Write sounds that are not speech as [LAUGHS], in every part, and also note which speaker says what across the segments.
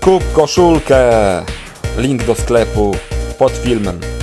Speaker 1: Kup koszulkę. Link do sklepu pod filmem.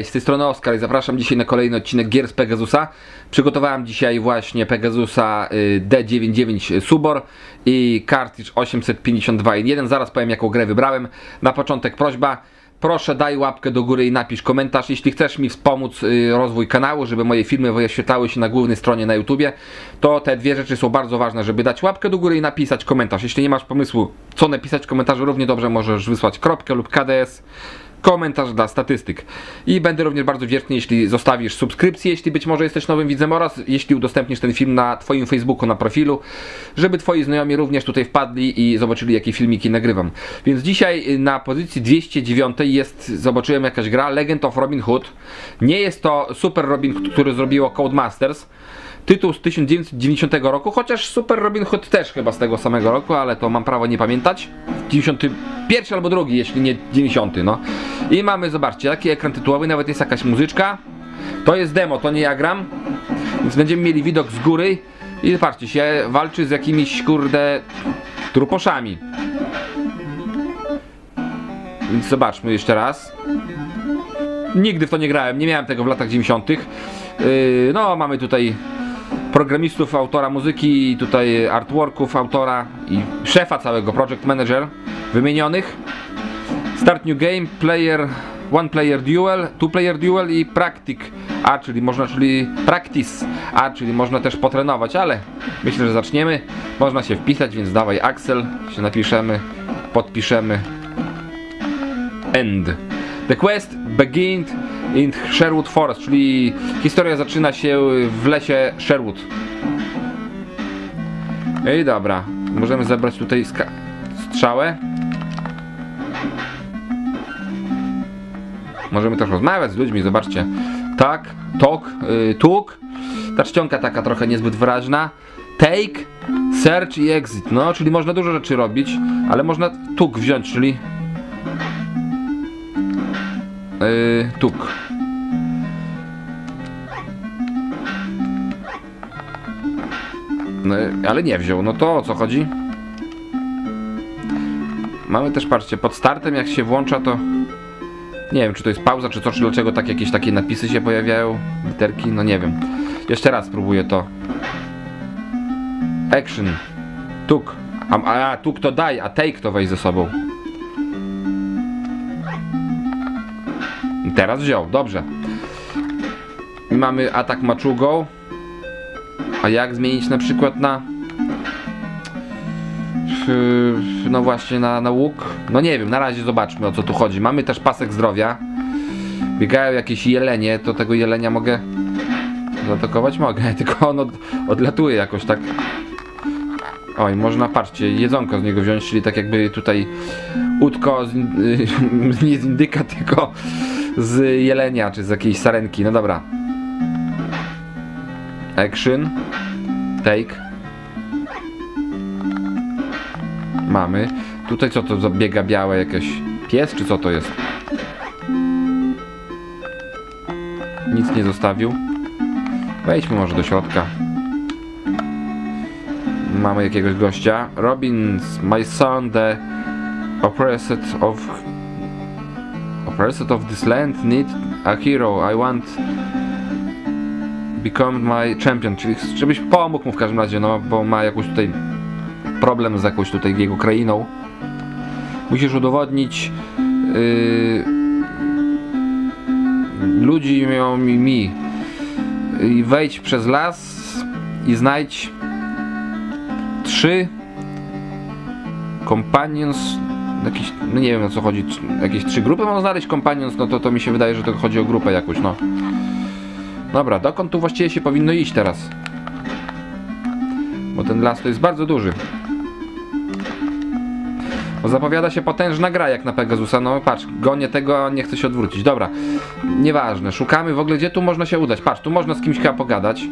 Speaker 2: Cześć, z tej strony Oskar i zapraszam dzisiaj na kolejny odcinek gier z Pegasusa. Przygotowałem dzisiaj właśnie Pegasusa y, D99 Subor i Cartridge 852.1. Zaraz powiem jaką grę wybrałem. Na początek prośba, proszę daj łapkę do góry i napisz komentarz. Jeśli chcesz mi wspomóc y, rozwój kanału, żeby moje filmy wyświetlały się na głównej stronie na YouTubie, to te dwie rzeczy są bardzo ważne, żeby dać łapkę do góry i napisać komentarz. Jeśli nie masz pomysłu co napisać w komentarzu, równie dobrze możesz wysłać kropkę lub KDS komentarz dla statystyk. I będę również bardzo wdzięczny, jeśli zostawisz subskrypcję, jeśli być może jesteś nowym widzem oraz jeśli udostępnisz ten film na Twoim Facebooku, na profilu, żeby Twoi znajomi również tutaj wpadli i zobaczyli, jakie filmiki nagrywam. Więc dzisiaj na pozycji 209 jest, zobaczyłem jakaś gra, Legend of Robin Hood. Nie jest to Super Robin Hood, który zrobiło Codemasters. Tytuł z 1990 roku, chociaż Super Robin Hood też chyba z tego samego roku, ale to mam prawo nie pamiętać. 91 albo drugi, jeśli nie 90, no. I mamy, zobaczcie, taki ekran tytułowy, nawet jest jakaś muzyczka. To jest demo, to nie ja gram. Więc będziemy mieli widok z góry i patrzcie się, walczy z jakimiś, kurde, truposzami. Więc zobaczmy jeszcze raz. Nigdy w to nie grałem, nie miałem tego w latach 90. Yy, no, mamy tutaj programistów, autora muzyki, tutaj artworków autora i szefa całego Project Manager wymienionych. Start New Game, Player, One Player Duel, Two Player Duel i Practic A, czyli można, czyli Practice A, czyli można też potrenować, ale myślę, że zaczniemy. Można się wpisać, więc dawaj Axel, się napiszemy, podpiszemy. End. The quest begins in Sherwood Forest, czyli historia zaczyna się w lesie Sherwood. I dobra, możemy zebrać tutaj strzałę. Możemy też rozmawiać z ludźmi, zobaczcie. Tak, tok, y, tuk. Ta czcionka taka trochę niezbyt wyraźna. Take, search i exit. No, czyli można dużo rzeczy robić, ale można tuk wziąć, czyli Yy, tuk. No, ale nie wziął, no to o co chodzi? Mamy też, patrzcie, pod startem jak się włącza to... Nie wiem, czy to jest pauza, czy co, czy dlaczego tak jakieś takie napisy się pojawiają, literki, no nie wiem. Jeszcze raz spróbuję to. Action. Tuk. A, a tuk to daj, a take to weź ze sobą. Teraz wziął, dobrze. Mamy atak maczugą. A jak zmienić na przykład na... No właśnie, na, na łuk? No nie wiem, na razie zobaczmy o co tu chodzi. Mamy też pasek zdrowia. Biegają jakieś jelenie, to tego jelenia mogę zaatakować? Mogę, [LAUGHS] tylko on od, odlatuje jakoś tak. Oj, można, patrzcie, jedzonko z niego wziąć, czyli tak jakby tutaj łódko z, [LAUGHS] y, nie z indyka, tylko z jelenia, czy z jakiejś sarenki. No dobra. Action. Take. Mamy. Tutaj co to zabiega białe jakieś pies, czy co to jest? Nic nie zostawił. Wejdźmy może do środka. Mamy jakiegoś gościa. Robins, my son, the oppressed of oppressed of this land need a hero. I want become my champion, czyli żebyś pomógł mu w każdym razie, no bo ma jakąś tutaj problem z jakąś tutaj jego krainą. Musisz udowodnić yy, ludzi mią mi, mi i wejdź przez las i znajdź trzy companions jakiś, no nie wiem o co chodzi, jakieś trzy grupy mam znaleźć companions, no to, to mi się wydaje, że to chodzi o grupę jakąś, no. Dobra, dokąd tu właściwie się powinno iść teraz? Bo ten las to jest bardzo duży. Bo zapowiada się potężna gra jak na Pegasusa. No patrz, gonię tego, a nie chcę się odwrócić. Dobra, nieważne. Szukamy w ogóle, gdzie tu można się udać. Patrz, tu można z kimś chyba pogadać.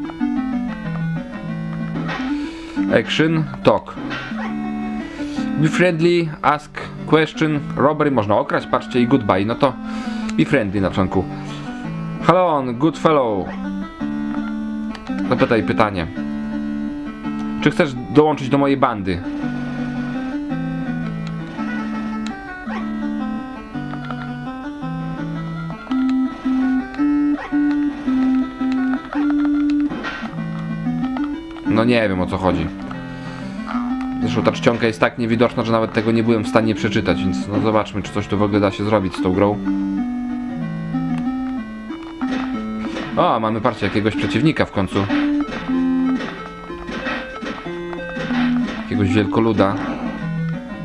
Speaker 2: Action, talk. Be friendly, ask question, robbery można okraść, patrzcie i goodbye. No to be friendly na początku. Hello on, good fellow. Zapytaj pytanie. Czy chcesz dołączyć do mojej bandy? No nie wiem o co chodzi. Zresztą ta czcionka jest tak niewidoczna, że nawet tego nie byłem w stanie przeczytać, więc no zobaczmy, czy coś tu w ogóle da się zrobić z tą grą. O, mamy parcie jakiegoś przeciwnika w końcu. Jakiegoś wielkoluda.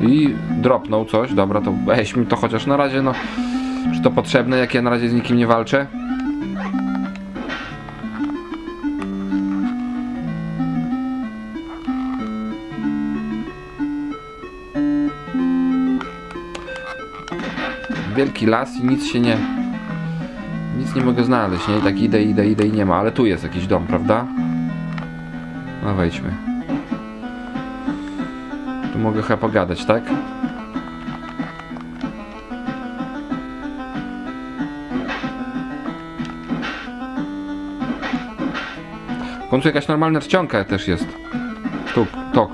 Speaker 2: I dropnął coś, dobra, to weźmy to chociaż na razie, no. Czy to potrzebne, jak ja na razie z nikim nie walczę? Wielki las i nic się nie... Nic nie mogę znaleźć, nie? Tak idę, idę, idę i nie ma, ale tu jest jakiś dom, prawda? No wejdźmy. Tu mogę chyba pogadać, tak? W końcu jakaś normalna czcionka też jest. Tuk, tok.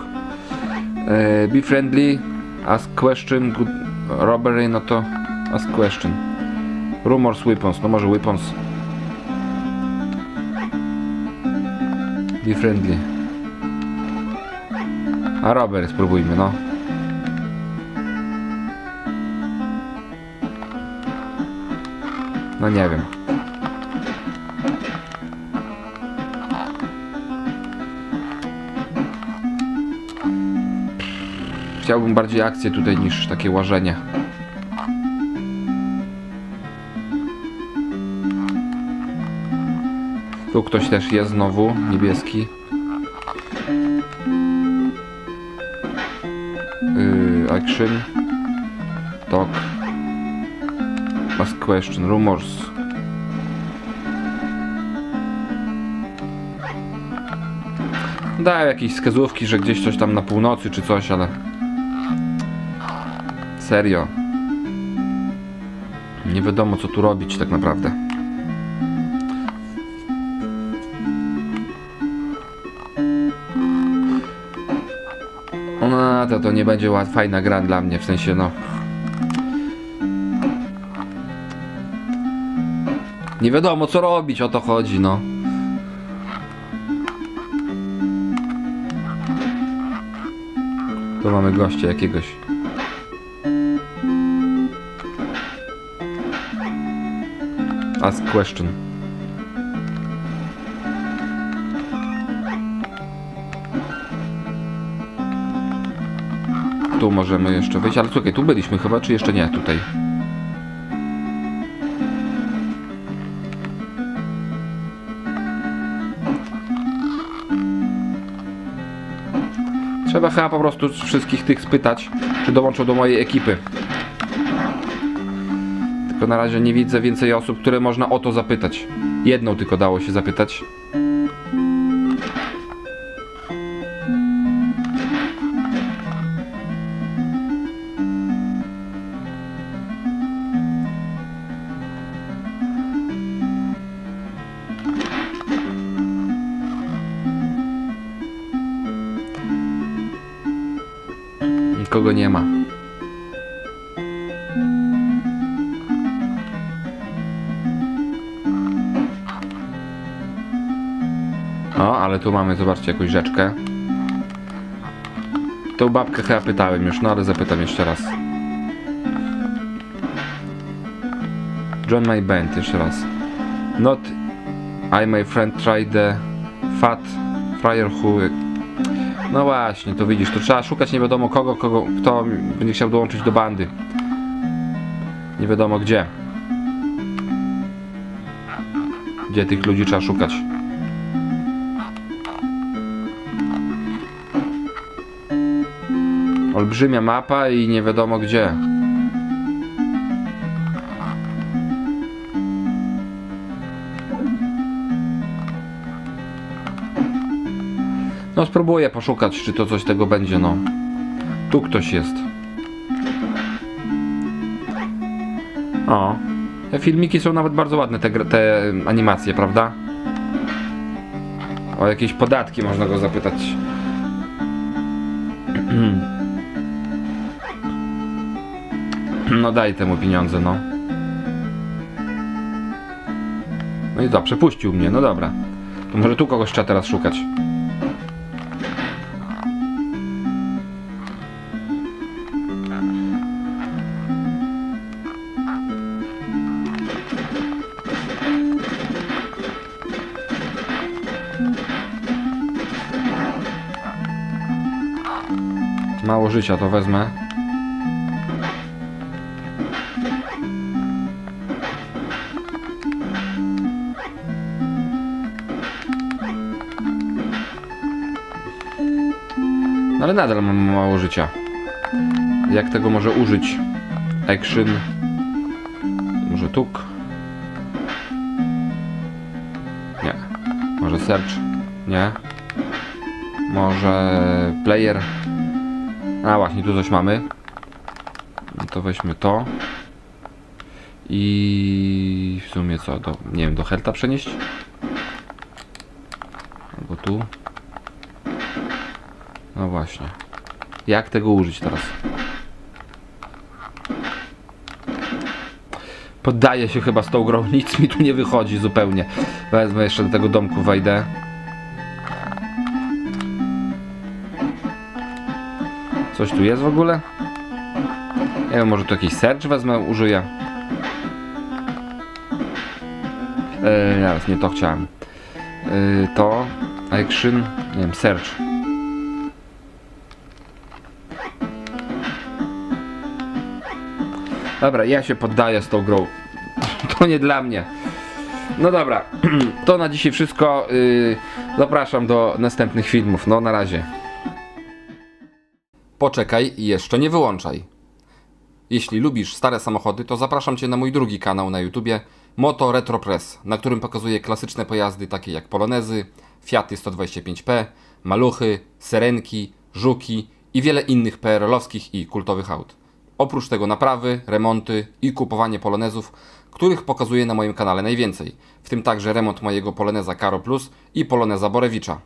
Speaker 2: E, be friendly, ask question, good, robbery, no to ask question. Rumors, weapons, no może weapons. Be friendly. A robbery spróbujmy, no. No nie wiem. Chciałbym bardziej akcję tutaj niż takie łażenie. Tu ktoś też jest znowu, niebieski. Yy, action. Talk. Ask question. Rumors. Dają jakieś wskazówki, że gdzieś coś tam na północy czy coś, ale... Serio. Nie wiadomo co tu robić tak naprawdę. To to nie będzie fajna gra dla mnie, w sensie no... Nie wiadomo co robić, o to chodzi, no. Tu mamy gościa jakiegoś. Ask question. Tu możemy jeszcze wyjść, ale słuchaj, tu byliśmy chyba, czy jeszcze nie? Tutaj. Trzeba chyba po prostu wszystkich tych spytać, czy dołączą do mojej ekipy. Tylko na razie nie widzę więcej osób, które można o to zapytać. Jedną tylko dało się zapytać. Nikogo nie ma. O, ale tu mamy, zobaczcie, jakąś rzeczkę. Tą babkę chyba pytałem już, no ale zapytam jeszcze raz. Join my band, jeszcze raz. Not I, my friend, try the fat friar who... No właśnie, to widzisz, to trzeba szukać nie wiadomo kogo, kogo, kto będzie chciał dołączyć do bandy. Nie wiadomo gdzie. Gdzie tych ludzi trzeba szukać. Olbrzymia mapa i nie wiadomo gdzie. No spróbuję poszukać, czy to coś tego będzie, no. Tu ktoś jest. O. Te filmiki są nawet bardzo ładne, te, te animacje, prawda? O jakieś podatki można go zapytać. [CLEARS THROAT] No daj temu pieniądze, no. No i co, przepuścił mnie, no dobra. To może tu kogoś trzeba teraz szukać. Mało życia to wezmę. No ale nadal mam mało życia. Jak tego może użyć? Action. Może tuk. Nie. Może search. Nie. Może player. A właśnie, tu coś mamy. No to weźmy to. I w sumie co, do, nie wiem, do helta przenieść? Albo tu. No właśnie. Jak tego użyć teraz? Poddaję się chyba z tą grą, [LAUGHS] nic mi tu nie wychodzi zupełnie. Wezmę jeszcze do tego domku, wejdę. Coś tu jest w ogóle? Nie wiem, może tu jakiś search wezmę, użyję. Eee, zaraz, nie to chciałem. Eee, to, action, nie wiem, search. Dobra, ja się poddaję z tą grą. [LAUGHS] To nie dla mnie. No dobra, [CLEARS THROAT] to na dzisiaj wszystko. Yy, zapraszam do następnych filmów. No, na razie. Poczekaj i jeszcze nie wyłączaj. Jeśli lubisz stare samochody, to zapraszam Cię na mój drugi kanał na YouTubie Moto Retro Press, na którym pokazuję klasyczne pojazdy takie jak Polonezy, Fiaty 125P, Maluchy, Serenki, Żuki i wiele innych PRL-owskich i kultowych aut. Oprócz tego naprawy, remonty i kupowanie Polonezów, których pokazuję na moim kanale najwięcej, w tym także remont mojego Poloneza Caro Plus i Poloneza Borewicza.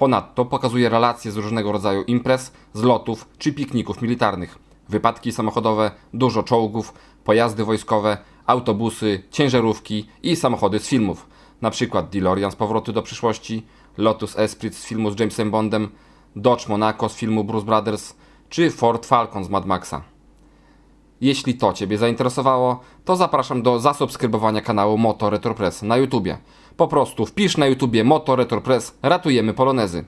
Speaker 2: Ponadto pokazuje relacje z różnego rodzaju imprez, zlotów czy pikników militarnych, wypadki samochodowe, dużo czołgów, pojazdy wojskowe, autobusy, ciężarówki i samochody z filmów, na przykład DeLorean z Powrotu do przyszłości, Lotus Esprit z filmu z Jamesem Bondem, Dodge Monaco z filmu Bruce Brothers czy Ford Falcon z Mad Maxa. Jeśli to Ciebie zainteresowało, to zapraszam do zasubskrybowania kanału Moto Retro Press na YouTubie. Po prostu wpisz na YouTubie Moto Retro Press Ratujemy Polonezy.